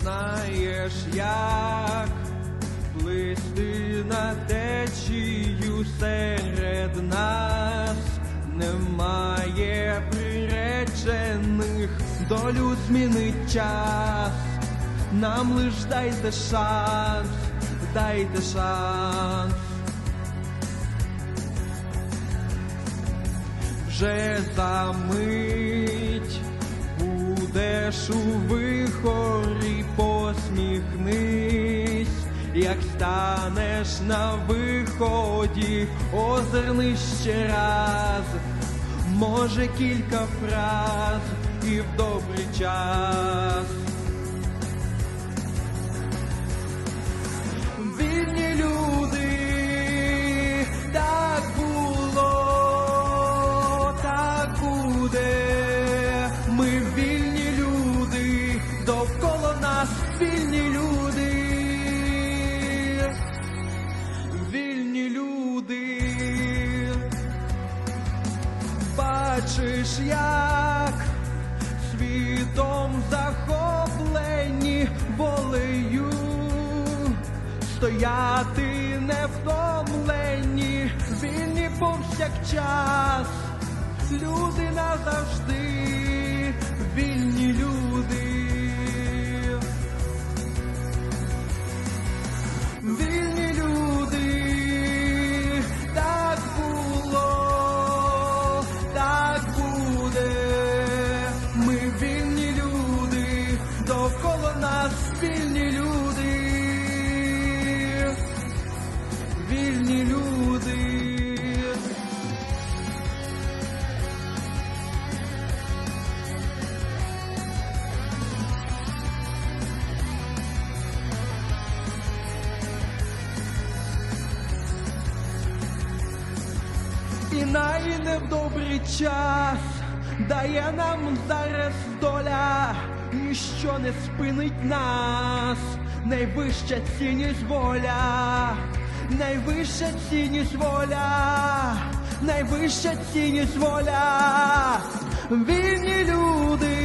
Знаєш, як плисти на течію серед нас немає приречених, долю змінить час. Нам лиш дайте шанс, дайте шанс. Вже за мить будеш у як станеш на виході, озирни ще раз, може кілька фраз і в добрий час. Вільні люди, так було, так буде. Ми вільні люди, довкола нас вільні люди. Бачиш, як світом захоплені волею стояти невтомлені, вільні повсякчас, люди назавжди, Вільні люди. І най в добрий час дає нам зараз доля, ніщо не спинить нас, найвища цінність воля, найвища цінність воля, найвища цінність воля, вільні люди,